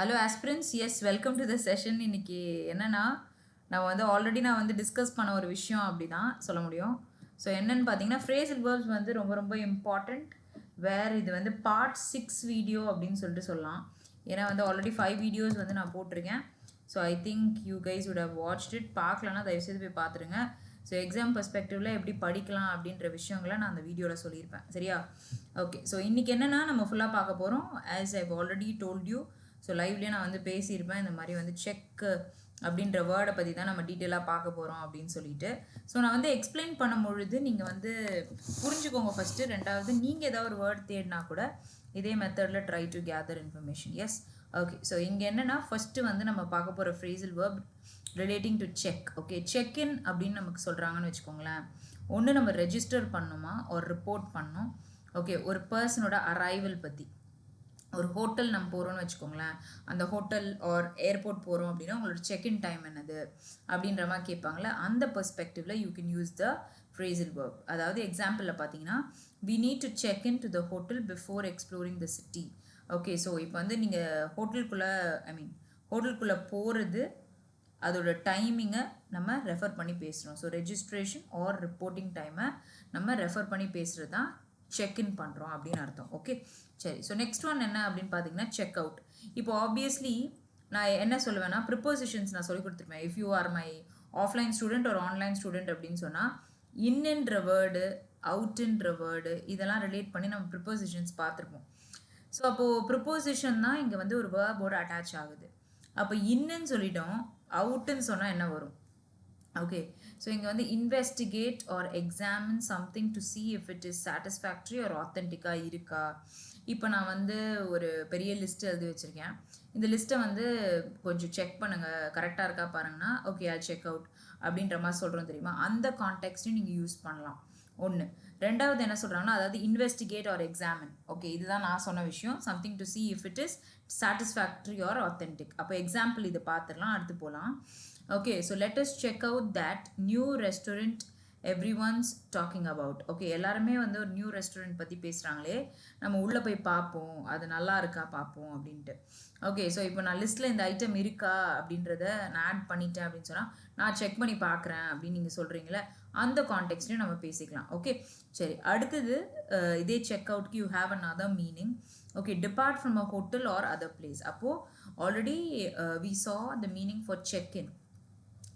Hello aspirants yes welcome to the session இன்னைக்கு என்னென்னா நான் வந்து ஆல்ரெடி நான் வந்து டிஸ்கஸ் பண்ண ஒரு விஷயம் அப்படி தான் சொல்ல முடியும். ஸோ என்னென்னு பார்த்தீங்கன்னா ஃப்ரேசல் வேர்ப்ஸ் வந்து ரொம்ப ரொம்ப இம்பார்ட்டண்ட் வேறு இது வந்து பார்ட் சிக்ஸ் வீடியோ அப்படின்னு சொல்லிட்டு சொல்லலாம். ஏன்னா வந்து ஆல்ரெடி ஃபைவ் வீடியோஸ் வந்து நான் போட்டிருக்கேன். So I think you guys would have watch it பார்க்கலன்னா தயவுசெய்து போய் பார்த்துருங்க. ஸோ எக்ஸாம் பெர்ஸ்பெக்டிவில் எப்படி படிக்கலாம் அப்படின்ற விஷயங்களை நான் அந்த வீடியோவில் சொல்லியிருப்பேன். சரியா? ஓகே ஸோ இன்றைக்கி என்னென்னா நம்ம ஃபுல்லாக பார்க்க போகிறோம் as I've already told you so லைவ்லேயே நான் வந்து பேசியிருப்பேன். இந்த மாதிரி வந்து செக் அப்படின்ற வேர்டை பற்றி தான் நம்ம டீட்டெயிலாக பார்க்க போகிறோம் அப்படின்னு சொல்லிட்டு. ஸோ நான் வந்து எக்ஸ்பிளைன் பண்ணும் பொழுது நீங்கள் வந்து புரிஞ்சுக்கோங்க ஃபஸ்ட்டு ரெண்டாவது நீங்கள் ஏதாவது ஒரு வேர்ட் தேடினா கூட இதே மெத்தடில் try to gather information yes okay so இங்கே என்னென்னா ஃபஸ்ட்டு வந்து நம்ம பார்க்க போகிற phrasal verb relating to check okay check in அப்படின்னு நமக்கு சொல்கிறாங்கன்னு வச்சுக்கோங்களேன். ஒன்று நம்ம ரெஜிஸ்டர் பண்ணணுமா ஒரு ரிப்போர்ட் பண்ணோம். ஓகே ஒரு பர்சனோட அரைவல் பற்றி ஒரு ஹோட்டல் நம்ம போகிறோம்னு வச்சுக்கோங்களேன். அந்த ஹோட்டல் ஆர் ஏர்போர்ட் போகிறோம் அப்படின்னா உங்களோட செக்இன் டைம் என்னது? அப்படின்ற மாதிரி கேட்பாங்களே அந்த பெர்ஸ்பெக்டிவில் you can use the phrasal verb அதாவது எக்ஸாம்பிளில் பார்த்தீங்கன்னா we need to check in to the hotel before exploring the city okay so இப்போ வந்து நீங்கள் ஹோட்டலுக்குள்ளே ஐ மீன் ஹோட்டலுக்குள்ளே போகிறது அதோட டைமிங்கை நம்ம ரெஃபர் பண்ணி பேசுகிறோம் ஸோ ரெஜிஸ்ட்ரேஷன் ஆர் ரிப்போர்ட்டிங் டைமை நம்ம ரெஃபர் பண்ணி பேசுகிறது தான் செக்இன் பண்ணுறோம் அப்படின்னு அர்த்தம். ஓகே சரி. ஸோ நெக்ஸ்ட் ஒன் என்ன அப்படின்னு பார்த்தீங்கன்னா செக் அவுட் இப்போ ஆப்வியஸ்லி நான் என்ன சொல்லுவேன்னா ப்ரிப்போசிஷன்ஸ் நான் சொல்லி கொடுத்துருப்பேன் if you are my offline student ஒரு ஆன்லைன் ஸ்டூடெண்ட் அப்படின்னு சொன்னால் இன்னுன்ற வேர்டு அவுட்டுன்ற வேர்டு இதெல்லாம் ரிலேட் பண்ணி நம்ம ப்ரிப்போசிஷன்ஸ் பார்த்துருப்போம். ஸோ அப்போது ப்ரிப்போசிஷன் தான் இங்கே வந்து ஒரு வேர்போடு அட்டாச் ஆகுது. அப்போ இன்னுன்னு சொல்லிட்டோம் அவுட்டுன்னு சொன்னால் என்ன வரும்? ஓகே ஸோ இங்கே வந்து investigate or examine something to see if it is satisfactory or ஆத்தென்டிக்காக இருக்கா? இப்போ நான் வந்து ஒரு பெரிய லிஸ்ட் எழுதி வச்சுருக்கேன். இந்த லிஸ்ட்டை வந்து கொஞ்சம் செக் பண்ணுங்கள் கரெக்டாக இருக்கா பாருங்கன்னா ஓகே ஆ செக் அவுட் அப்படின்ற மாதிரி சொல்கிறோம் தெரியுமா? அந்த கான்டெக்ட்டையும் நீங்கள் யூஸ் பண்ணலாம். ஒன்று ரெண்டாவது என்ன சொல்கிறாங்கன்னா அதாவது இன்வெஸ்டிகேட் ஆர் எக்ஸாமின் ஓகே இதுதான் நான் சொன்ன விஷயம். Something to see if it is satisfactory or authentic அப்போ எக்ஸாம்பிள் இதை பார்த்துடலாம் அடுத்து போகலாம் okay so let us check out that new restaurant everyone's talking about okay எல்லாருமே வந்து ஒரு நியூ ரெஸ்டாரண்ட் பற்றி பேசுகிறாங்களே நம்ம உள்ளே போய் பார்ப்போம். அது நல்லா இருக்கா பார்ப்போம் அப்படின்ட்டு. ஓகே ஸோ இப்போ நான் லிஸ்ட்டில் இந்த ஐட்டம் இருக்கா அப்படின்றத நான் ஆட் பண்ணிட்டேன் அப்படின்னு சொன்னால் நான் செக் பண்ணி பார்க்குறேன் அப்படின்னு நீங்கள் சொல்கிறீங்களே அந்த கான்டெக்ட்லேயும் நம்ம பேசிக்கலாம். ஓகே சரி அடுத்தது இதே check அவுட்க்கு you have another meaning okay depart from a hotel or other place அப்போது already we saw the meaning for check in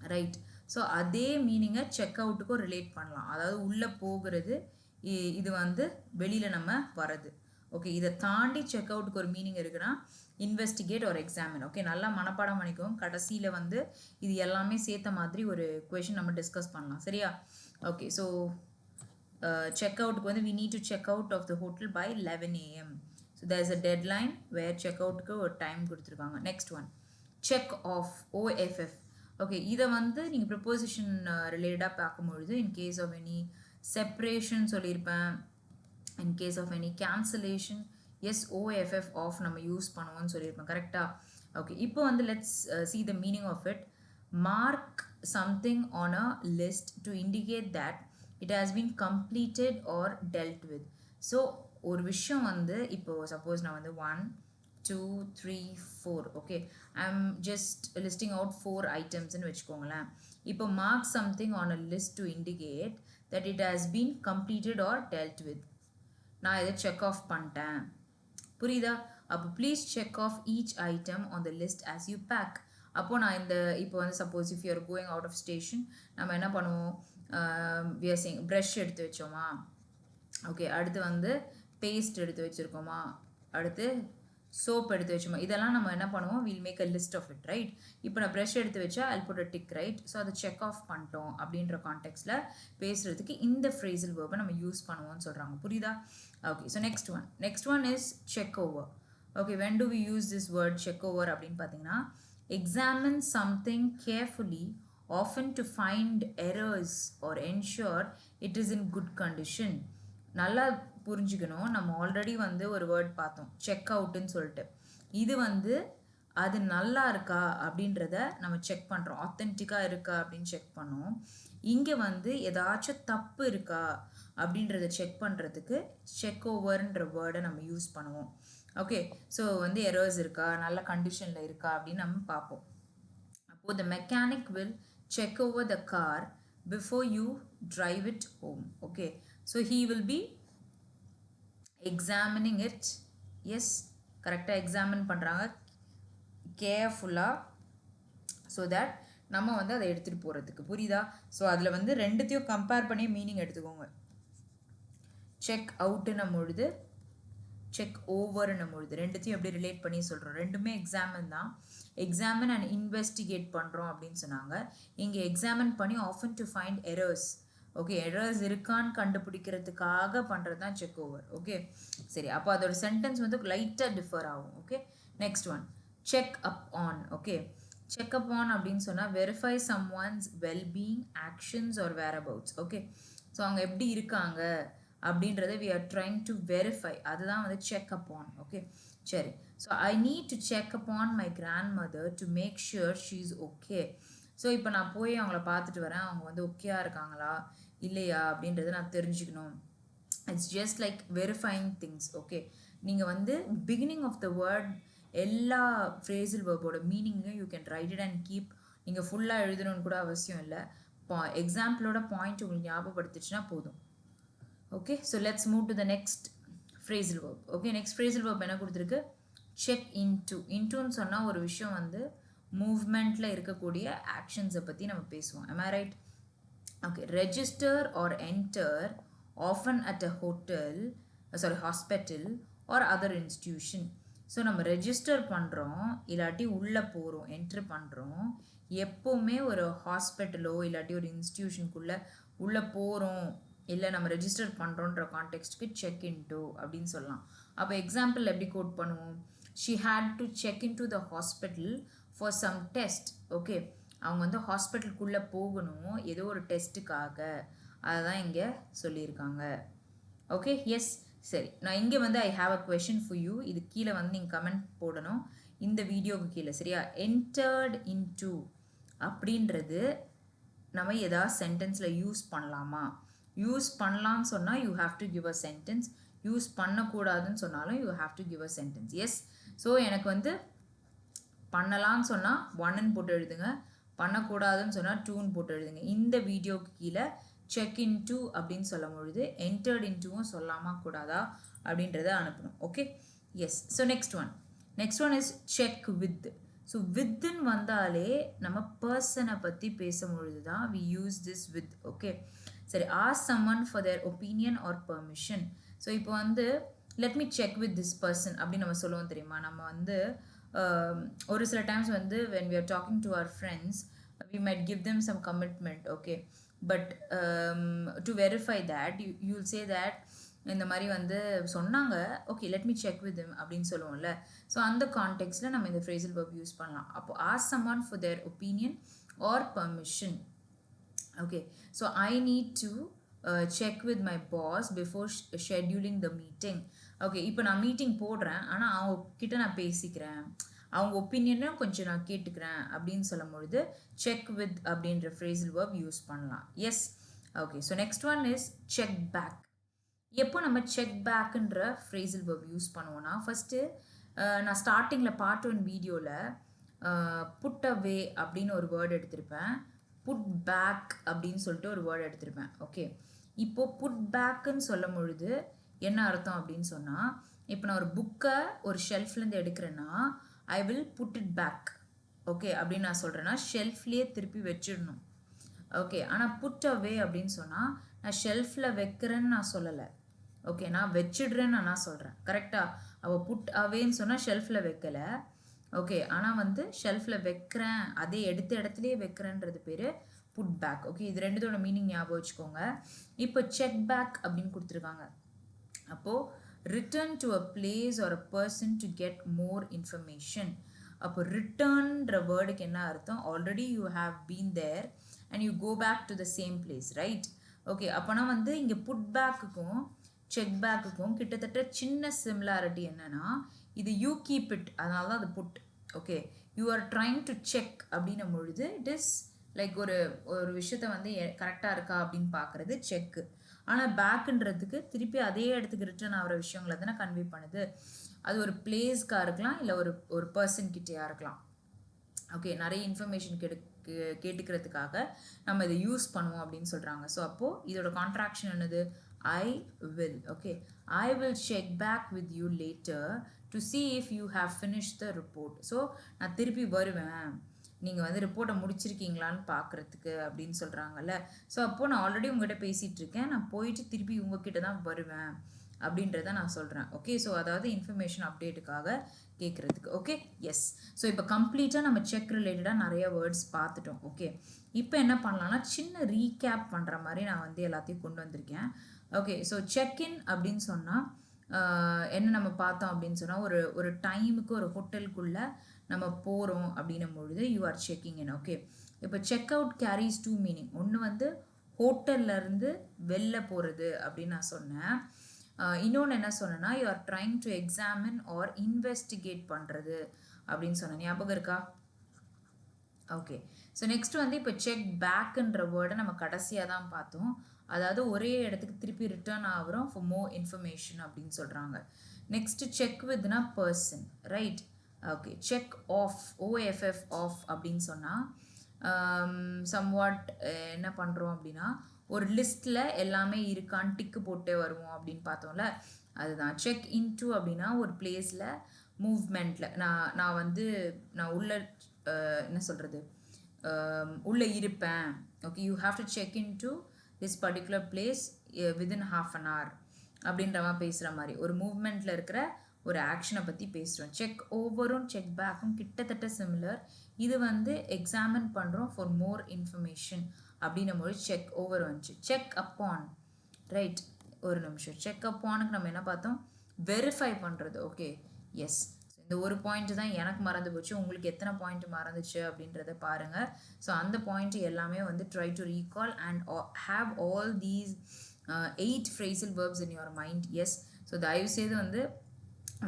right so அதே மீனிங்கை செக் அவுட்டுக்கும் ரிலேட் பண்ணலாம். அதாவது உள்ளே போகிறது இ- இது வந்து வெளியில் நம்ம வர்றது. ஓகே இதை தாண்டி செக் அவுட்டுக்கு ஒரு மீனிங் இருக்குன்னா இன்வெஸ்டிகேட் ஒரு எக்ஸாமின் ஓகே நல்லா மனப்பாடம் பண்ணிக்கோங்க. கடைசியில் வந்து இது எல்லாமே சேர்த்த மாதிரி ஒரு கொஷின் நம்ம டிஸ்கஸ் பண்ணலாம். சரியா? ஓகே ஸோ செக் அவுட்டுக்கு வந்து we need to check out of the hotel by eleven AM so there is a deadline where check அவுட்டுக்கு ஒரு டைம் கொடுத்துருக்காங்க. Next one check off O F F okay இதை வந்து நீங்கள் preposition ரிலேட்டடாக பார்க்கும்பொழுது in case of any separation சொல்லியிருப்பேன். In case of any cancellation yes O F F off நம்ம use பண்ணுவோம்னு சொல்லியிருப்பேன். கரெக்டாக ஓகே இப்போ வந்து let's see the meaning of it mark something on a list to indicate that it has been completed or dealt with so ஒரு விஷயம் வந்து இப்போது சப்போஸ் நான் வந்து one two three four okay I am just listing out four ஐட்டம்ஸ்னு வச்சுக்கோங்களேன். இப்போ mark something on a list to indicate that it has been completed or dealt with நான் இதை செக் ஆஃப் பண்ணிட்டேன். புரியுதா? அப்போ please check off each item on the list as you pack அப்போது நான் இந்த இப்போ வந்து suppose if you're going out of station நம்ம என்ன பண்ணுவோம்? வியசிங் ப்ரஷ் எடுத்து வச்சோமா? ஓகே அடுத்து வந்து பேஸ்ட் எடுத்து வச்சுருக்கோமா? அடுத்து சோப் எடுத்து வச்சோம் இதெல்லாம் நம்ம என்ன பண்ணுவோம்? Will make a list of it right இப்போ நான் ப்ரஷ் எடுத்து வச்சா I'll put tick right so அதை செக் ஆஃப் பண்ணிட்டோம் அப்படின்ற கான்டெக்ட்ஸில் பேசுகிறதுக்கு இந்த ஃப்ரேசல் வேர்பை நம்ம யூஸ் பண்ணுவோம்னு சொல்கிறாங்க புரியுதா? Okay so next one next one is check over okay when do we use this word check over அப்படின்னு பார்த்தீங்கன்னா examine something carefully often to find errors or ensure it is in good condition நல்லா புரிஞ்சுக்கணும். நம்ம already வந்து ஒரு word பார்த்தோம். Check அவுட்டுன்னு சொல்லிட்டு. இது வந்து அது நல்லா இருக்கா அப்படின்றத நம்ம செக் பண்ணுறோம் ஆத்தென்டிக்காக இருக்கா அப்படின்னு செக் பண்ணோம். இங்கே வந்து ஏதாச்சும் தப்பு இருக்கா அப்படின்றத செக் பண்ணுறதுக்கு செக் ஓவர்ன்ற வேர்டை நம்ம யூஸ் பண்ணுவோம். ஓகே ஸோ வந்து எரர்ஸ் இருக்கா? நல்ல கண்டிஷனில் இருக்கா அப்படின்னு நம்ம பார்ப்போம். அப்போது the mechanic will check over the car before you drive it home okay so he will be examining it yes கரெக்டாக எக்ஸாமின் பண்ணுறாங்க கேர்ஃபுல்லாக ஸோ தட் நம்ம வந்து அதை எடுத்துகிட்டு போகிறதுக்கு புரியுதா? ஸோ அதில் வந்து ரெண்டுத்தையும் கம்பேர் பண்ணி மீனிங் எடுத்துக்கோங்க. செக் அவுட்டுன்னும் பொழுது செக் ஓவர்னும் பொழுது ரெண்டுத்தையும் எப்படி ரிலேட் பண்ணி சொல்கிறோம் ரெண்டுமே எக்ஸாமின் தான். எக்ஸாமின் அண்ட் இன்வெஸ்டிகேட் பண்ணுறோம் அப்படின்னு சொன்னாங்க. இங்கே எக்ஸாமின் பண்ணி often to find errors okay errors இருக்கான்னு கண்டுபிடிக்கிறதுக்காக பண்ணுறது தான் செக் ஓவர் ஓகே சரி அப்போ அதோட சென்டென்ஸ் வந்து லைட்டாக டிஃபர் ஆகும். Okay next one check up on okay check up on அப்படின்னு சொன்னால் verify someone's wellbeing actions or whereabouts okay so அவங்க எப்படி இருக்காங்க அப்படின்றத we are trying to verify அதுதான் வந்து செக் அப் ஆன் ஓகே சரி. So I need to check up on my grandmother to make sure she is okay so இப்போ நான் போய் அவங்கள பார்த்துட்டு வரேன். அவங்க வந்து ஓகேயா இருக்காங்களா? இல்லையா அப்படின்றத நான் தெரிஞ்சுக்கணும். It's just like verifying things okay நீங்கள் வந்து பிகினிங் ஆஃப் த வேர்ட் எல்லா ஃப்ரேசல் வேர்போட மீனிங்கையும் you can write it and keep நீங்கள் ஃபுல்லாக எழுதணும்னு கூட அவசியம் இல்லை. பா எக்ஸாம்பிளோட பாயிண்ட் உங்களுக்கு ஞாபகப்படுத்துச்சுன்னா போதும். Okay so let's move to the next phrasal verb okay next phrasal verb என்ன கொடுத்துருக்கு? செக் இன்டூ இன்டூன்னு சொன்னால் ஒரு விஷயம் வந்து மூவ்மெண்ட்டில் இருக்கக்கூடிய ஆக்ஷன்ஸை பற்றி நம்ம பேசுவோம். Am right okay register or enter often at a hotel sorry hospital or other institution so நம்ம ரெஜிஸ்டர் பண்ணுறோம் இல்லாட்டி உள்ளே போகிறோம் என்ட்ரு பண்ணுறோம் எப்போவுமே ஒரு ஹாஸ்பிட்டலோ இல்லாட்டி ஒரு இன்ஸ்டியூஷனுக்குள்ளே உள்ளே போகிறோம் இல்லை நம்ம ரெஜிஸ்டர் பண்ணுறோன்ற கான்டெக்ட்க்கு செக் இன்டு அப்படின்னு சொல்லலாம். அப்போ எக்ஸாம்பிள் எப்படி கோட் பண்ணுவோம்? She had to check in to the hospital for some test okay அவங்க வந்து ஹாஸ்பிட்டலுக்குள்ளே போகணும். ஏதோ ஒரு டெஸ்ட்டுக்காக. அதை தான் இங்கே சொல்லியிருக்காங்க. ஓகே? எஸ் சரி. நான் இங்கே வந்து I have a question for you இது கீழே வந்து நீங்கள் கமெண்ட் போடணும். இந்த வீடியோவுக்கு கீழே சரியா? என்டர்ட் இன் டூ அப்படின்றது நம்ம ஏதாவது சென்டென்ஸில் யூஸ் பண்ணலாமா? யூஸ் பண்ணலாம்னு சொன்னால் you have to give a sentence use பண்ணக்கூடாதுன்னு சொன்னாலும் you have to give a sentence yes so எனக்கு வந்து பண்ணலான்னு சொன்னால் ஒன்னு போட்டு எழுதுங்க. பண்ணக்கூடாதுன்னு சொன்னால் டூன் போட்டு எழுதுங்க. இந்த வீடியோக்கு கீழே செக் இன் டூ அப்படின்னு சொல்லும் பொழுது என்டர்ட் இன் டூவும் சொல்லாமா கூடாதா அப்படின்றத அனுப்பணும். Okay yes so next one next one is check with so வித்துன்னு வந்தாலே நம்ம பர்சனை பற்றி பேசும்பொழுது தான் we use this with okay சரி ask someone for their opinion or permission so இப்போ வந்து let me check with this person அப்படின்னு நம்ம சொல்லுவோம் தெரியுமா? நம்ம வந்து ஒரு சில டைம்ஸ் வந்து when we are talking to our friends we might give them some commitment okay but to verify that you you'll say that இந்த மாதிரி வந்து சொன்னாங்க okay let me check with அப்படின்னு சொல்லுவோம்ல. ஸோ அந்த கான்டெக்ட்ஸில் நம்ம இந்த ஃப்ரேசல் பப் யூஸ் பண்ணலாம். அப்போ ask one for their opinion or permission okay so I need to check with my boss before scheduling the meeting okay இப்போ நான் மீட்டிங் போடுறேன். ஆனால் அவங்க கிட்ட நான் பேசிக்கிறேன். அவங்க ஒப்பீனியனும் கொஞ்சம் நான் கேட்டுக்கிறேன் அப்படின்னு சொல்லும் பொழுது செக் வித் அப்படின்ற ஃப்ரேசல் வேர்ப் யூஸ் பண்ணலாம். Yes okay so next one is check back எப்போ நம்ம செக் பேக்குன்ற ஃப்ரேசல் வேர்ப் யூஸ் பண்ணுவோன்னா ஃபஸ்ட்டு நான் ஸ்டார்டிங்கில் பார்ட் ஒன் வீடியோவில் புட் அவே அப்படின்னு ஒரு வேர்டு எடுத்திருப்பேன். புட் பேக் அப்படின்னு சொல்லிட்டு ஒரு வேர்டு எடுத்திருப்பேன். ஓகே இப்போது புட் பேக்குன்னு சொல்லும் பொழுது என்ன அர்த்தம் அப்படின்னு சொன்னால் இப்போ நான் ஒரு புக்கை ஒரு ஷெல்ஃப்லேருந்து எடுக்கிறேன்னா I will put it back okay அப்படின்னு நான் சொல்கிறேன்னா ஷெல்ஃப்லேயே திருப்பி வச்சிடணும். ஓகே ஆனால் புட் அவே அப்படின்னு சொன்னால் நான் ஷெல்ஃபில் வைக்கிறேன்னு நான் சொல்லலை. ஓகே நான் வச்சிடுறேன்னு நான் சொல்கிறேன் கரெக்டாக அவள் புட் அவேன்னு சொன்னால் ஷெல்ஃபில் வைக்கலை. ஓகே ஆனால் வந்து ஷெல்ஃபில் வைக்கிறேன். அதே எடுத்த இடத்துலையே வைக்கிறேன்றது பேர் புட் பேக் ஓகே இது ரெண்டுத்தோட மீனிங் ஞாபகம் வச்சுக்கோங்க. இப்போ செக் பேக் அப்படின்னு கொடுத்துருக்காங்க. அப்போது return to a place or a person to get more information அப்போ ரிட்டர்ன்ற வேர்டுக்கு என்ன அர்த்தம்? Already you have been there and you go back to the same place right okay அப்போனா வந்து இங்கே புட் பேக்குக்கும் செக் பேக்குக்கும் கிட்டத்தட்ட சின்ன சிமிலாரிட்டி என்னென்னா இது யூ கீப் இட் அதனால தான் அது put okay you are trying to check அப்படின்னும் பொழுது இட் இஸ் லைக் ஒரு ஒரு விஷயத்த வந்து கரெக்டாக இருக்கா அப்படின்னு பார்க்குறது செக்கு ஆனால் பேக்குன்றதுக்கு திருப்பி அதே இடத்துக்கு ரிட்டர்ன் ஆகிற விஷயங்களை தானே கன்வே பண்ணுது. அது ஒரு பிளேஸ்க்காக இருக்கலாம் இல்லை ஒரு ஒரு பர்சன் கிட்டேயா இருக்கலாம். ஓகே நிறைய இன்ஃபர்மேஷன் கெடு கேட்டுக்கிறதுக்காக நம்ம இதை யூஸ் பண்ணுவோம் அப்படின்னு சொல்கிறாங்க ஸோ அப்போது இதோட கான்ட்ராக்ஷன் என்னது? I will okay I will check back with you later to see if you have finish the report so நான் திருப்பி வருவேன். நீங்கள் வந்து ரிப்போர்ட்டை முடிச்சிருக்கீங்களான்னு பார்க்குறதுக்கு அப்படின்னு சொல்கிறாங்கல்ல ஸோ அப்போது நான் ஆல்ரெடி உங்ககிட்ட பேசிகிட்டு இருக்கேன். நான் போயிட்டு திருப்பி உங்ககிட்ட தான் வருவேன் அப்படின்றத நான் சொல்கிறேன் ஓகே ஸோ அதாவது இன்ஃபர்மேஷன் அப்டேட்டுக்காக கேட்குறதுக்கு ஓகே எஸ் ஸோ இப்போ கம்ப்ளீட்டாக நம்ம செக் ரிலேட்டடாக நிறைய வேர்ட்ஸ் பார்த்துட்டோம். ஓகே இப்போ என்ன பண்ணலாம்னா சின்ன ரீகேப் பண்ணுற மாதிரி நான் வந்து எல்லாத்தையும் கொண்டு வந்திருக்கேன். ஓகே ஸோ செக்இன் அப்படின்னு சொன்னால் என்ன நம்ம பார்த்தோம் அப்படின்னு சொன்னால் ஒரு ஒரு டைமுக்கு ஒரு ஹோட்டலுக்குள்ளே நம்ம போகிறோம் அப்படின்னும் பொழுது you are checking in okay இப்போ check out carries two meaning ஒன்று வந்து ஹோட்டல்ல இருந்து வெளில போகிறது அப்படின்னு நான் சொன்னேன். இன்னொன்று என்ன சொன்னேன்னா you are trying to examine or investigate பண்ணுறது அப்படின்னு சொன்னேன். ஞாபகம் இருக்கா? ஓகே ஸோ நெக்ஸ்ட் வந்து இப்போ செக் பேக்குன்ற வேர்டை நம்ம கடைசியாக தான் பார்த்தோம். அதாவது ஒரே இடத்துக்கு திருப்பி ரிட்டர்ன் ஆகிறோம் ஃபார் மோர் இன்ஃபர்மேஷன் அப்படின்னு சொல்கிறாங்க next check வித்னா person right okay check off O F F off அப்படின்னு சொன்னால் சம்வாட் um, eh, என்ன பண்ணுறோம் அப்படின்னா ஒரு லிஸ்ட்டில் எல்லாமே இருக்கான்னு டிக்கு போட்டே வருவோம் அப்படின்னு பார்த்தோம்ல. அதுதான். செக் இன்டு அப்படின்னா ஒரு பிளேஸில் மூவ்மெண்ட்டில் நான் நான் வந்து நான் உள்ள eh, என்ன சொல்கிறது um, உள்ளே இருப்பேன். Okay you have to check in to this particular place within half an hour அப்படின்ற மாதிரி பேசுகிற மாதிரி. ஒரு மூவ்மெண்ட்டில் இருக்கிற ஒரு ஆக்ஷனை பற்றி பேசுகிறோம் செக் ஓவரும் செக் பேக்கும் கிட்டத்தட்ட சிமிலர் இது வந்து எக்ஸாமின் பண்ணுறோம் ஃபார் மோர் இன்ஃபர்மேஷன் அப்படின்னும் போது செக் ஓவர் வந்துச்சு. செக் அப்பான் ரைட் ஒரு நிமிஷம். செக் அப்பானுக்கு நம்ம என்ன பார்த்தோம்? வெரிஃபை பண்ணுறது ஓகே எஸ் இந்த ஒரு பாயிண்ட் தான் எனக்கு மறந்து போச்சு. உங்களுக்கு எத்தனை பாயிண்ட் மறந்துச்சு அப்படின்றத பாருங்கள் ஸோ அந்த பாயிண்ட் எல்லாமே வந்து try to recall and have all these eight phrasal verbs in your mind yes so தயவுசெய்து வந்து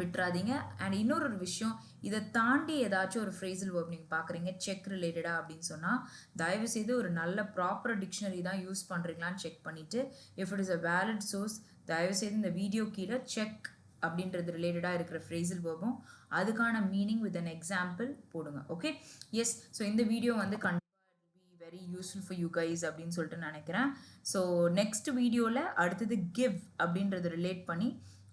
விட்டுறாதீங்க. அண்ட் இன்னொரு ஒரு விஷயம் இதை தாண்டி ஏதாச்சும் ஒரு ஃப்ரேசல் வேர்ப் நீங்கள் பார்க்குறீங்க செக் ரிலேட்டடாக அப்படின்னு சொன்னால் தயவுசெய்து ஒரு நல்ல ப்ராப்பர் டிக்ஷனரி தான் யூஸ் பண்ணுறீங்களான்னு செக் பண்ணிவிட்டு if it is a valid source தயவுசெய்து இந்த வீடியோ கீழே செக் அப்படின்றது ரிலேட்டடாக இருக்கிற ஃப்ரேசல் வேர்பும் அதுக்கான மீனிங் வித் அன் எக்ஸாம்பிள் போடுங்க ஓகே எஸ் ஸோ இந்த வீடியோ வந்து கண்டிப்பாக be very useful for you guys அப்படின்னு சொல்லிட்டு நினைக்கிறேன். ஸோ நெக்ஸ்ட் வீடியோவில் அடுத்தது கிவ் அப்படின்றது ரிலேட் பண்ணி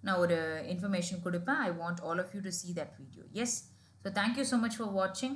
நான் ஒரு இன்ஃபர்மேஷன் கொடுப்பேன். I want all of you to see that video yes so thank you so much for வாட்சிங்